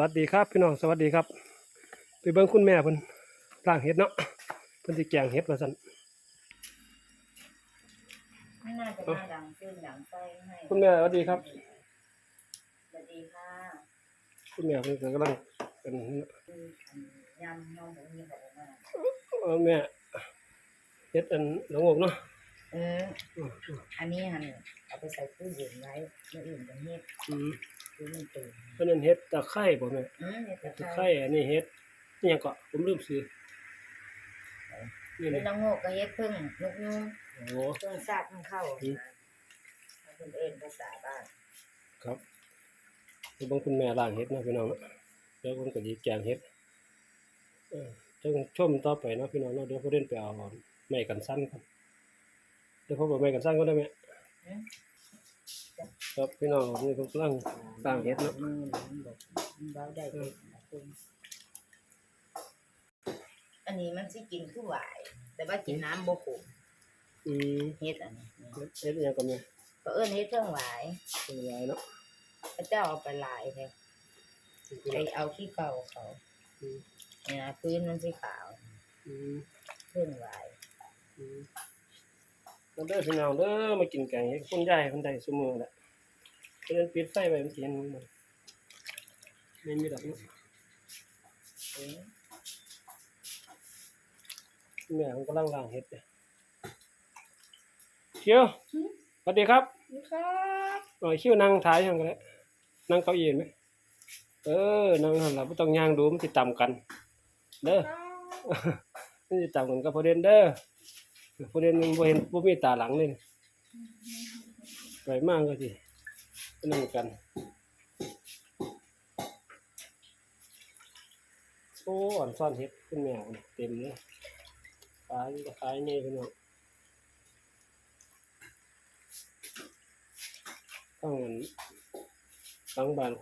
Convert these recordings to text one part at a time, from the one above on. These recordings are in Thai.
วัสดีครับพี่น้องสวัสดีครับ ไปเบิ่งคุณแม่เพิ่นล้างเห็ดเนาะเพิ่นสิแกงเห็ดว่าซั่นไม่น่าจะมาดังขึ้นดังไฟให้คุณแม่สวัสดีครับ สวัสดีค่ะคุณแม่เพิ่นก็กำลังเป็นคืออันยำน้องหมูมีบอกว่าเออแม่เฮ็ดอันหลงอกเนาะเอออันนี้หันเอาไปใส่ตู้เย็นไว้เมื่ออื่นจะเฮ็ดอืม คือมันตื่นเพิ่นนั่นเฮ็ดตะไคร้บ่แม่อืมเนี่ยเฮ็ดจะตะไคใช่ร้อันนี้เฮ็ดนี่หยังก็ผมลืมซื้อนี่เป็นี่นละโงกก็เฮ็ดพึ่งนกยูงโอ้ พึ่งซากพึ่งเข้าเป็นเอ็นภาษาบ้านครับไปเบิ่งคุณแม่ล้างเฮ็ดเนาะพี่น้องเนาะเดี๋ยวผมก็สิแกงเฮ็ดเออจังชมต่อไปเนาะพี่น้องเนาะเดี๋ยวผมเดินไปเอาไม้กันสั้นครับเดี๋ยวผมเอาไม้กันสั้นก็ได้แม่อืม ครับพี่น้องนี่ผมกำลังล้างเฮ็ดเนาะมือหลังบอกมันเบาได้เป็นนะคุณอันนี้มันสิกินคือหวาย แต่ว่ากินน้ำบ่ขมอืมเฮ็ดอันนี้เฮ็ดเฮ็ดอิหยังก็แม่ก็เอิ้นเฮ็ดเครื่องหวายเป็นไรเนาะพระเจ้าเอาไปลายแท้ไปเอาขี้เก่าเขาอืมเนี่ยนะพื้นมันสีขาวอืมเครื่องหวายอื มมาเด้อพี่น้องเด้อมากินแกงเฮ็ดคุณยายเพิ่นได้ซุมื้อแหละเพิ่นปิดไฟไว้มันสิเห็นมันไม่มีดอกเนาะเอ้ยแม่ผมกำลังล้างเฮ็ดเนี่ยคิวสวัสดีครับครับหน่อยคิวนั่งถ่ายยังกันแหละนั่งเก้าอี้ไหมเออนั่งหั่นล่ะบ่ต้องย่างดูมันสิต่ำกัน เด้อมันสิต่ำกันกับประเด็นเด้อ ประเด็นมันบ่เห็นบ่มีตาหลังเลยไปมากก็สินั่งกันโอ้อ่อนซ่อนเฮ็ดขึ้นแมวเต็มเลยขายก็ขายนี่พี่น้องตั้งอันตั้งบ้าน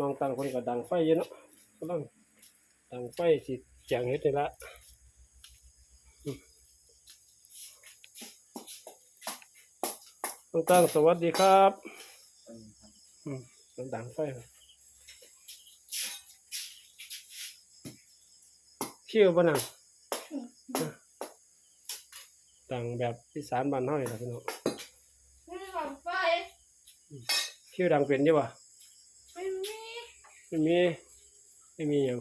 น้องตั้งคนก็ดังไฟเยอะเนาะกำลังดังไฟสิแจงเฮ็ดนี่ละ น้องตั้งสวัสดีครับอืมดังไฟคิวบ่น่ะดังแบบอีสานบ้านเฮานี่ล่ะพี่น้องไม่หลับไฟคิวดังเป็นอยู่บ่ไม่มีไม่มีไม่มีหยัง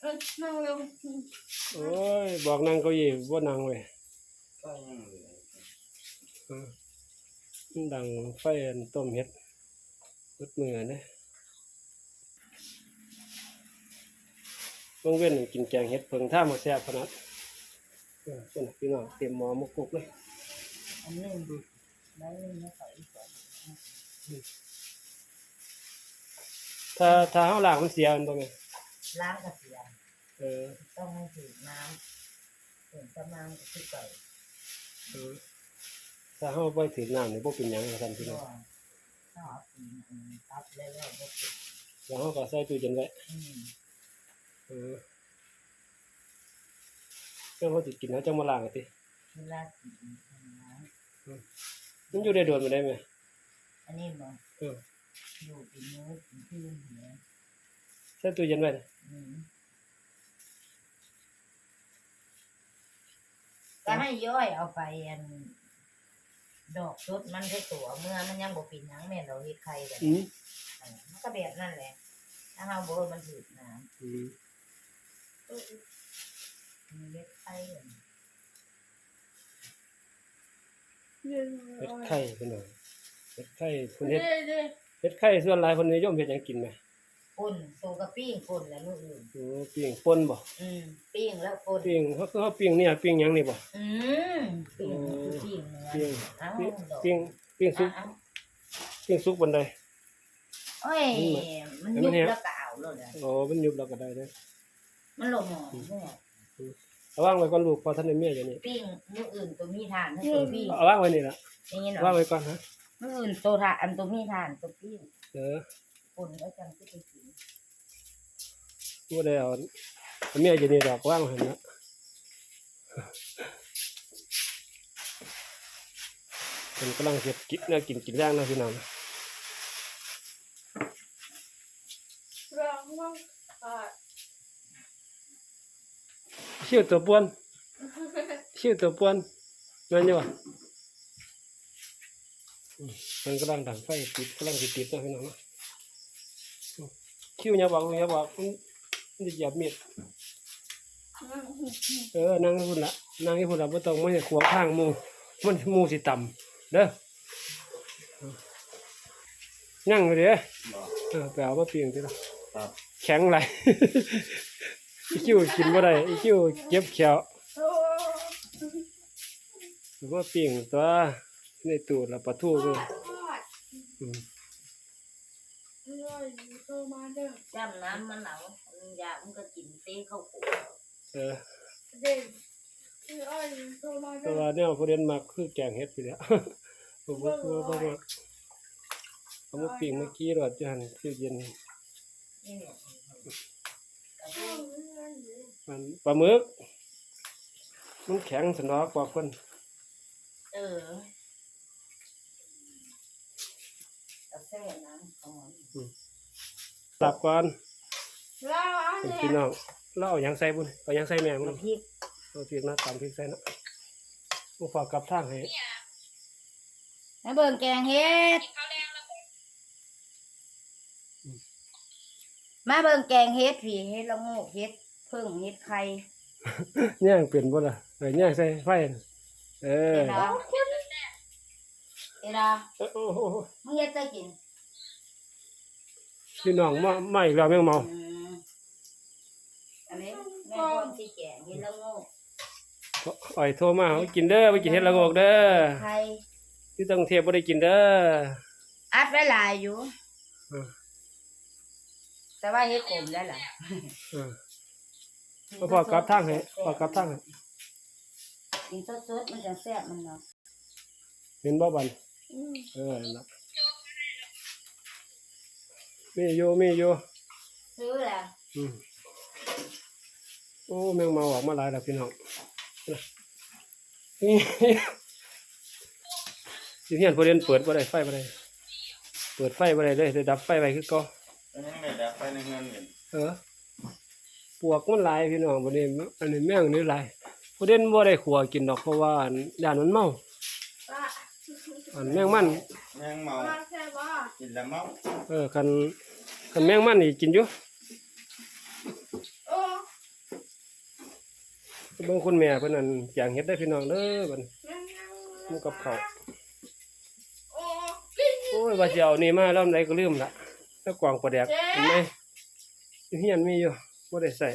เออนั่งเร็วโอ้ยบอกนางเก้าอี้บ่นางเว้ยเออมัน ดังไฟอันต้มเฮ็ดเบิดมือนะต้องเว้นกินแกงเฮ็ดเพิ่งท่ามาแซ่บขนาดเออเพิ่นน่ะพี่น้องเตรียมหม้อมากุกเลยอันหนึงได้หนึงนะเขาอีกสองถ้าถ้าเฮาล้างมันเสียมันบ่แม่นล้างกระเทียมเออต้องให้ถือน้ำถึงประมาณคือเก่าเออ ถ้าเฮาบ่ถึงน้ำนี่บ่เป็นหยังว่าซั่นพี่น้ก็องถ้าเอาปีนอันตับแล้วแล้วก็ติดแล้วเฮาก็ใส่ตู้เย็นไว้อืมเออเรื่องเขาสิกินเขาจะมาล้างกันติเวลากินอันนั้นมันอยู่ได้โดนมาได้ไหมอันนี้บ่เอออยู่เป็นมื้อเป็นคืนเนี่ยใส่ตู้เย็นไว้นะอืมก็ให้ย่อยเอาไปอัน ดอกชุดมันคือตัวเมื่อมันยังบ่ปินหยังแม่นเราเฮ็ดไข่แบบอืมเออมันก็แบบนั่นแหละ ถ้าเฮาบ่มันถืดน้อืมำมีเฮ็ดไข่อันเย็นเฮ็ดไข่เพิ่นน่ะเฮ็ดไข่เพิ่นเด็เฮ็ดดเด็ดเฮ็ดไข่ส่วนหลายเพิ่นนิยมเฮ็ดหยังกินไหม ป่นโซกะปิ้งป่นแล้วลูกอื่นโอ้ปิ้งป่นบ่อืมปิ้งแล้วป่นปิ้งเขาคือเขาปิ้งเนี่ยปิ้งหยังนี่บ่ อืมปิ้งคือปิ้งเนื้อปิ้งเอ้าปิ้งดอกปิ้งปิ้งสุกเอ้าปิ้งสุกบนใดโอ้ยมันมัยุนบเนี่ยแล้วก็เอาเลยนะอ๋อมันยุบแล้วก็ได้เด้อมันลงหมอเนี่ยเอาวางไว้ก่อนลูกพอท่านได้เมียอยู่นี่ปิ้งมื้ออื่นตัวมีทานให้ตัวปิ้งเอาวางไว้นี่ล่ะอย่างงี้เนาะวางไว้ก่อนฮะมื้ออื่นตัวทานอันตัวมีทานตัวปิ้งเออ ป่นแล้วจังสิไปกินบ่ได้เอาเอาเมียอยู่นี่ดอกวางไว้หั่นนะเพิ่นกำลังเฮ็ดกินแนวกินกินย่างนะพี่น้องร้องว่าอ่าชิวตัวป่วนชิวตัวป่วนแม่นอยู่บ่อืมมันกำลังดังไฟติดกำลังสิติดเนาะพี่น้องเนาะอืม คิวอย่าบอกอย่าบอกมันมันจะเหยียบมีดเออนั่งให้พุ่นละนั่งให้พุ่นละบ่ต้องมาให้ขวางทางหมู่มันหมู่สิต่ำเด้อนั่งอยู่เด้อบอกเออไปเอามาปิ้งติล่ะครับแข็งไหลอีคิวกินบ่ได้อีคิวเจ็บแขวโอ้หรือว่าปิ้งตัวในตู้ละปลาทูก็ทอดอืมอร่อยโตมาเด้อ จ้ำน้ำมันเอามันอยากมันก็กินเต้เข้าปูเออเด็กอร่อยโตมาแต่เด้อว่าแนวประเด็นมักคือแกงเฮ็ดไปแล้วผมบ่บ่บ่มักเอามาปิ้งเมื่อกี้รอดจันคือเย็นนี่เนี่ยมันปลาหมึกมันแข็งสนอกกว่าคนเออเอาแซ่น้ำ ของมันตับก่อนแล้วอันเป็นเนี้พี่ยน้องเราเอาหยังใส่บุญเอาหยังใส่แม่บุญน้ำพริกเอาพริกนะตำพริกใส่เนาะบ่ฝากกลับทางให้แล้วเบิ่งแกงเฮ็ด มาเบิ่งแกงเฮ็ดผีเฮ็ดละโงกเฮ็ดเพิ่งเฮ็ดไข่ย่างเปลี่ยนบ่ล่ะเออย่างใส่ไฟน่ะเออเอ็ดาเอ็ดาเออโอ้โห มึงเฮ็ดจะกิน พี่น้องมามาอีกแล้วแมงเมาอืมอันนี้แม่คนที่แกงเฮ็ดละโงกอ่อยโทรมาเอากินเด้อไปกินเฮ็ดละโงกเด้อไข่ที่ต้องเทพบ่ได้กินเด้ออัดไว้หลายอยู่เออแต่ว่าเฮ็ดขมแล้วล่ะเออบ่พอกลับทางให้พอกลับทางให้กินสดๆมันจะแซ่บมันเนาะเห็นบ่บันอืมเออนั่นล่ะ มีอยู่มีอยู่ซื้อแล้วอืมโอ้แมงเมาออกมาหลายแล้วพี่น้องนี่สิเฮียนผู้เรียนเปิดบ่ได้ไฟบ่ได้เปิดไฟบ่ได้เลยได้ดับไฟไว้คือเก่าแล้วยังไงดับไปในเงินเงินเออปวกมันหลายพี่น้องบ่นี้อันนี้แม่งนี่หลายผู้เรียนบ่ได้ขัวกินดอกเพราะว่าอันย่านมันเมาป้าอันแมงมัน แมงเมามาแค่ว่า กินแล้วเมาเออคันคันแมงมันนี่กินอยู่โอ้เบิ่งคุณแม่เพิ่นนั่นแกงเฮ็ดได้พี่น้องเด้อบัดยังยังหมูกับข้าวโอ้กินโอ้ยว่าสิเอานี่มาแล้วไหนก็ลืมละแล้วกวางปลาแดกเห็นไหมอยู่เฮียนมีอยู่บ่ได้ใส่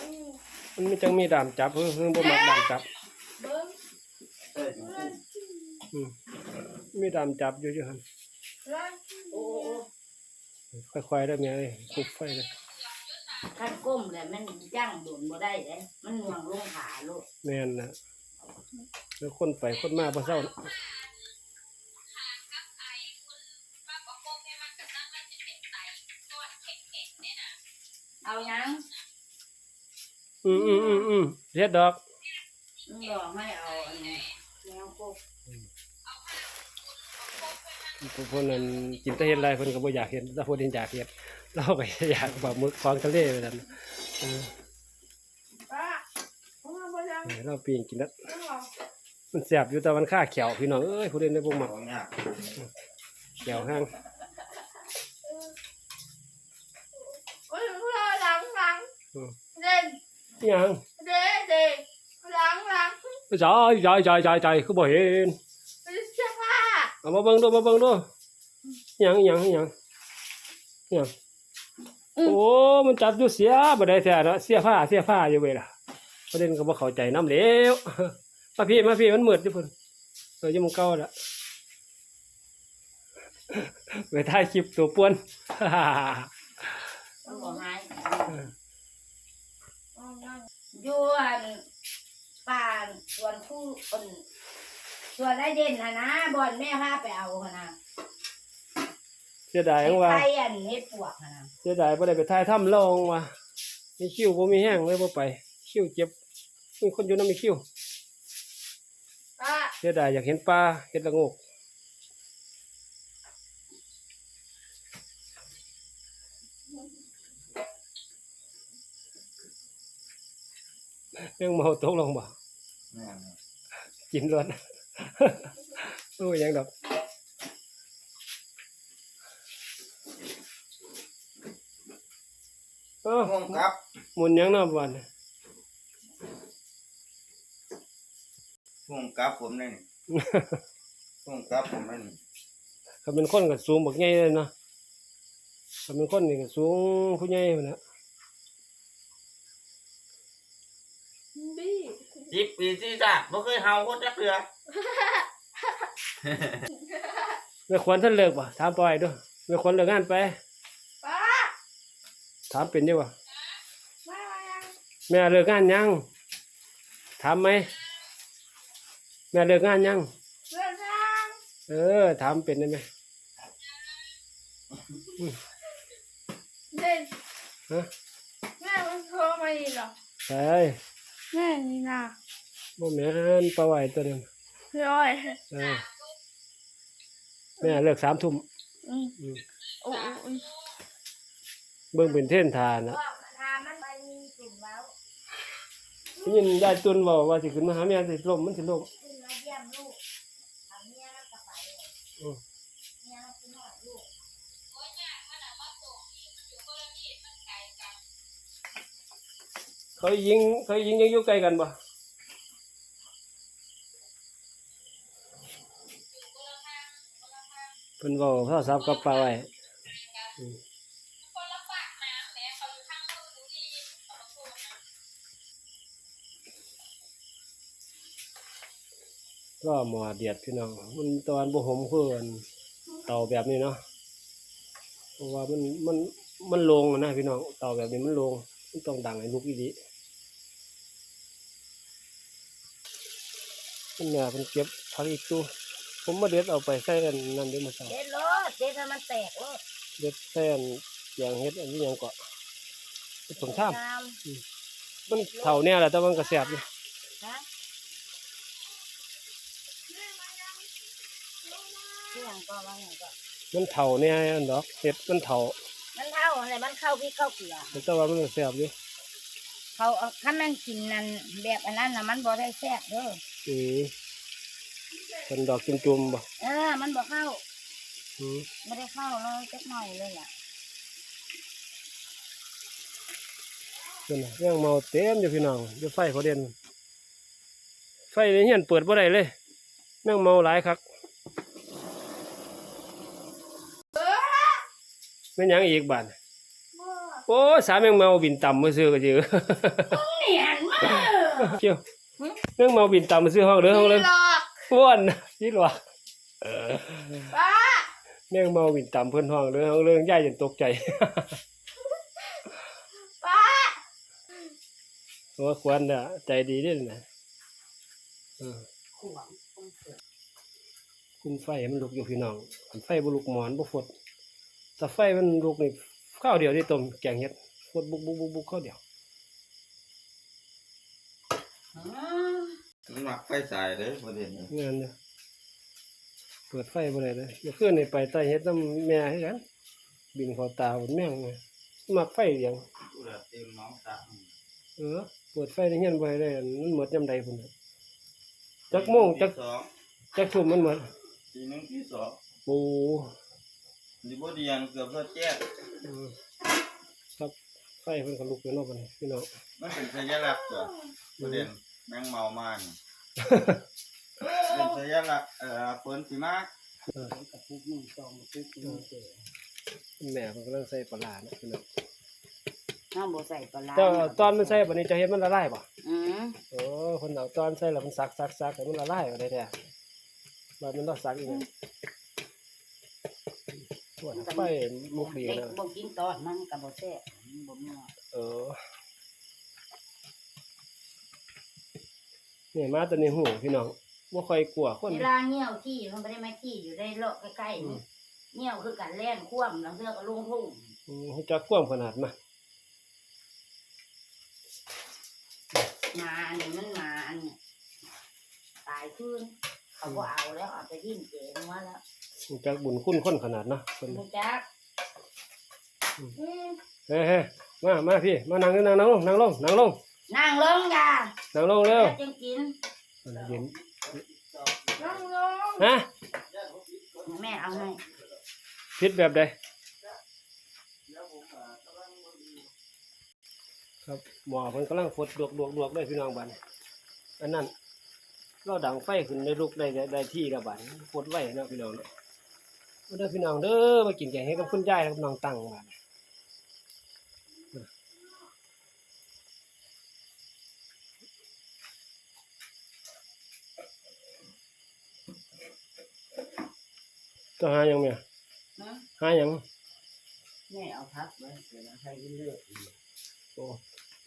อืมมันมีจังมีดามจับเพิ่นเพิ่นบ่มักดามจับ เบิ้ง เอ้ย เล่น อืมมีดามจับอยู่อยู่หั่นเล่นโอ้โอ้ค่อยๆเด้อแม่เอ้ยปลุกไฟเด้อคันก้มแล้วมันย่างโดนบ่ได้เด้มันหน่วงลงขาโลดแม่นน่ะแล้วคนไปคนมาบ่เซาน่ะเอายัง อืมอืมอืมอืมเฮ็ดดอกมึงบอกให้เอาอันนี้แมวกบ พวก เพิ่นนั่นกินแต่เฮ็ดไรเพิ่นก็บ่อยากเฮ็ดแต่เพิ่นอยากเฮ็ดเราก็อยากปลาหมึกของทะเลไปนั่นเออป้าเขามาบ่ยังให้เราปิ้งกินแล้วต้องรอมันแซ่บอยู่แต่มันค่าแขวพี่น้องเอ้ยผู้เล่นได้บ่มักของยากแขวห้างโอ้ยเพื่อหลังหลังอืมเด่นอิหยังเด่นเด่นหลังหลังจายจายจายจายจายคือบ่เห็นเป็นเสื้อผ้า เอามาเบิ่งดูมาเบิ่งดูอิหยังอิหยังอิหยังอิหยังโอ้มันจับอยู่เสียบ่ได้แท้เนาะเสียผ้าเสียผ้าอยู่เว้ยล่ะประเด็นก็บ่เข้าใจนำแล้วมาพี่มาพี่มันมืดอยู่พุ่นเอออยู่หมึงเก่าละไปถ่ายคลิปตัวป่วนมันบอกให้อ๋อนั่งอยู่อันป่านสวนผู้คน ส่วนได้เด่นนะนะบอลแม่พาไปเอาขนาะเสียดายว่า ไข่อันนี้ปวกหนนะเสียดายบ่ได้ไปถ่ายถ้ำลองว่ะมีคิ้วบ่มีแห้งเลยบ่ไป คิ้วเจ็บมีคนอยู่น้ำมีคิ้วเสียดายอยากเห็นปลาเห็ดละโงกเรื่องเมาตกลงบ่แม่นบ่กินรถ โอ้ยยังดอกเอ้าห่วงกับหมุนยังเนาะบ่อนห่วงกับผมนั่นนี่ห่วงกับผมนั่นนี่ถ้าเป็นคนก็สูงบักใหญ่เลยเนาะถ้าเป็นคนนี่ก็สูงผู้ใหญ่พุ่นน่ะ บี้ สิบปีที่จ้าบ่เคยเฮาคนจักเทื่อแม่ควรท่านเลิกบ่ถามปล่อยด้วยแม่ควรเลิกงานไป ป้าถามเป็นอยู่บ่มามายังแม่เลิกงานยังถามไหมแม่เลิกงานยัง เรื่องทางเออถามเป็นได้ไหมเด่นฮะแม่มันโทรมาอีกเหรอใช่แม่นี่นะ บ่แม่นปลาไหวตัวนึงพี่อ้อยเออแม่เลิกสามทุ่มอืมอืมโอ้โอ้ยเบิ่งเป็นเท่นทานนะว่าทามันไปมีกลุ่มแล้วได้ยินยายตุนบอกว่าสิขึ้นมาหาแม่สิล่มมันสิล่มขึ้นมาเยี่ยมลูกทำเมียแล้วก็ไปเลยอืมเมียแล้วก็นอนลูกเขายิงเขายิงยังอยู่ใกล้กันบ่ พิ่นบอกโทรศัพท์กับปลาไวอืมก็หมอเดียดพี่น้อง มันตอนบ่หอมคืออันเต่าแบบนี้เนาะ เพราะว่ามันมันมันลงนะพี่น้อง เต่าแบบนี้มันลง มันต้องดังให้ลูกอีดีมันเนี่ยมันเก็บผักอีกตู้ ผมมาเด็ดเอาไปใส่อันนั่นเด้อมาใส่เด็ดรถเด็ดให้มันแตกรถเด็ดใส่อันอย่างเฮ็ดอันนี้หยังก็เฮ็ดผงท่ามงามมันเท่าเนี่ยแหละแต่มันก็แซ่บอยู่นะแม่มายังลงมาเที่ยงก็ว่าอย่างก็มันเท่าเนี่ยอันดอกเฮ็ดมันเท่ามันเท่าอะไรมันเข้าพี่เข้าเกลือแต่ว่ามันก็แซ่บอยู่เขาเอาถ้ามันกินนั่นแบบอันนั้นนะมันบ่ได้แซ่บเด้ออือ เป็นดอกจุ่มๆบ่เออ มันบ่เข้า อือไม่ได้เข้าเลยจักหน่อยเลยอะนั่นน่ะยังเมาเต็มอยู่พี่น้องอยู่ไฟเขาเด่นไฟในเฮียนเปิดบ่ได้เลยแม่งเมาหลายคักแม่นหยังอีกบาดบ่โอ้ยสามแม่งเมาบินต่ำมือซื้อก็จือ เนียนมากเกี่ยวแม่งเมาบินต่ำมือซื้อห้องเด้อห้องเลยหลอ กอ้วนนี่หรอป้าแม่งเมาบินต่ำเพิ่นห้องเด้อห้องเรื่องย่ายจนตกใจป้าโอ้ควรน่ะ ใจดีเด้อนะเออขวางคงเสือคุมไฟให้มันลุกอยู่พี่น้องคันไฟบ่ลุกหมอนบ่ฟดถ้าไฟมันลุกนี่ข้าวเดียวที่ต้มแกงเฮ็ดฟดบุกบุกบุกบุกข้าวเดียว มันมักไฟสายเด้อประเด็นนี้งานเด้อเปิดไฟบ่ได้เลยเมื่อคืนนี่ไปใต้เฮ็ดน้ำแม่ให้กัน บินเข้าตาบนแม่งเลยมักไฟเดียงกูละเต็มน้องตาเออเปิดไฟในเฮียนบ่ให้ได้อันมันหมดยามใดพุ่นน่ะจักโมงจักสองจักทุ่มมันหมดทีหนึงที่สองปูนี่บ่เดียงเกือบจะแจ้งเออครับไฟเพิ่นก็ลุกอยู่เนาะบัดนี้พี่น้องมันเป็นสัญลักษณ์ตัวประเด็น แมงเมามานี่เป็นสัญลักษณ์เอ่อฝนสิมาเออแม่เพิ่นกำลังใส่ปลาร้าเนาะพี่น้องน้องบ่ใส่ปลาร้าเจ้าตอนมันใส่บัดนี้จะเฮ็ดมันละลายบ่อืมโอ้คนเอาตอนใส่แล้วมันซักซักซักให้มันละลายเอาได้แท้บัดมันต้องซักอีกนะปวดไฟมุกดีเด็กนะบ่กินตอนมันก็บ่แซ่บมันบ่นัวเออ นี่ยมาตัวนี้หูพี่น้องบ่ค่อยกลัวคน เวลาเหี่ยวที่มันบ่ได้มาที่อยู่ได้เลาะใกล้ๆนี่เหี่ยวคือการแล่นคว่ำแล้วเสื้อก็ลงทุ่งอืมรู้จักความขนาดมามาอันนี้มันมาอันนี้ตายคืนเขาก็เอาแล้วเอาไปทิ้งเจงว่าแล้วรู้จักบุญคุณคนขนาดเนาะเพิ่นบ่จักอืม เฮ้ยเฮ้ยมามาพี่ มานั่งนี่นั่งนั่งลงนั่งลงนั่งลง นั่งลงจ้านั่งลงเร็วจังกินเย็นนั่งลงฮะแม่เอาให้พิษแบบใดครับหมอเพิ่นกำลังฟดดวกดวกดวกได้พี่น้องบัดนี้อันนั้นเราดังไฟขึ้นในลูกได้ได้ได้ที่แล้วบัดนี้ฟดไว้เนาะพี่น้องเนาะมาเด้อพี่น้องเด้อมากินแกงเฮ็ดกับคุณยายกับน้องตังบัดนี้ ต้องหาหยังแม่นะหาหยังแม่เอาพักไว้เดี๋ยวเราใช้เลือดโอ้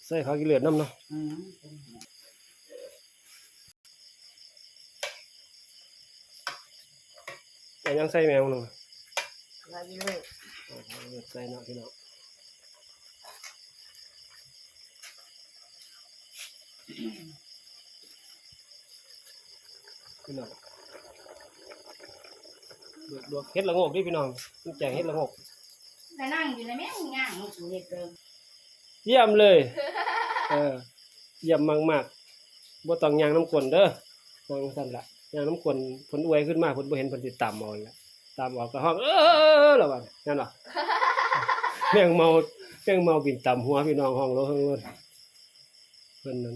ใส่ข้าวกินเลือดน้ำเนาะอืมเป็นไงแต่ยังใส่แมวหนึงเราเลือดโอ้ข้าวกินเลือดใส่เนาะพี่น้องพี่น้อง ดวกดวกเฮ็ดละโงกดิพี่น้องมันแจงเฮ็ดละโงกแต่นั่งอยู่ในแม่งย่างมันสูเห็ดเกินเยี่ยมเลย เออ เยี่ยมมากๆบ่ต้องย่างน้ำกลนเด้อนางสั่นละย่างน้ำกลนผลอวยขึ้นมาผลบ่เห็นผลสิตามเอาละตามออกก็ห้อง เออแล้วว่านั่นว่ะแม่งเมาแม่งเมาบินต่ำหัวพี่น้องห้องโลเฮิงโลดเพิ่นนั่น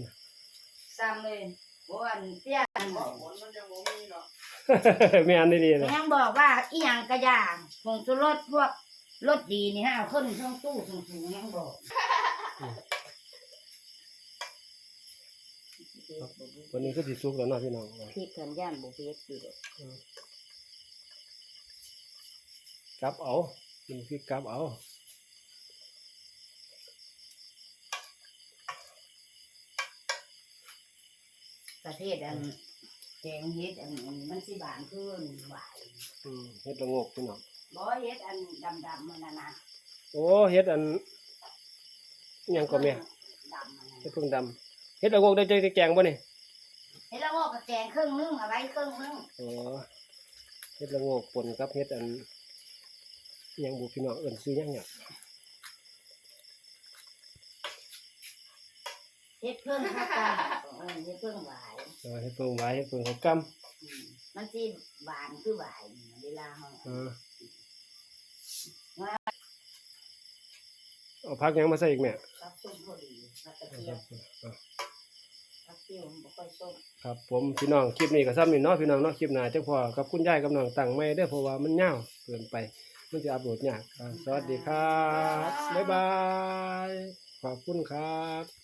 ซ้ำเลยบอันเตี้ยนบอกผลมันยังบ่มีเนาะ แม่อันนี้ดีเลยยังบอกว่าอีหยังกระยางผงชูรสพวกรสดีนี่ฮะเอาขึ้นช่องตู้สูงๆยังบอกวันนี้ก็สิสุกแล้วเนาะพี่น้องพริกกันย่านบุฟเฟ่ต์อยู่ดอกกลับเอามันคือกลับเอาประเทศอัน แกงเฮ็ดอันอันมันสิบานขึ้นหวานอืมเฮ็ดละโงกพี่น้องบ่เฮ็ดอันดำๆมันน่ะนะโอ้เฮ็ดอันอิหยังก็แม่ดำมันเฮ็น่ะดเพิ่งดำเฮ็ดละโงกได้ใจแกงบ่นี่เฮ็ดแล้วก็แกงครึ่งนึงเอาไว้ครึ่งนึงอ๋อเฮ็ดละโงกปนกับเฮ็ดอันอิหยังบุพี่น้องเอิ้นซื้อหยังหยั เฮ็ดครึ่งข้าวกล้ำเออเฮ็ดครึ่งหวานเออเฮ็ดเพิ่งไว้เฮ็ดเพิ่งเขากำอืมมันสิหวานคือหวานเวลาเฮาเออเอาผักหยังมาใส่อีกแม่รับส้มพอดีรับกระเอาเทีคยรัมบเอารับเปรี้ยวบ่ค่อยส้มครับ ผมพี่น้องคลิปนี้ก็ซ้ำนี่เนาะพี่น้องเนาะคลิปหน้าจังพอกับคุณยายกับน้องตั้งไม่เด้อเพราะว่ามันยาวเกินไป มันจะอัปโหลดยากอ่าสวัสดีครับบ๊ายบายขอบคุณครับ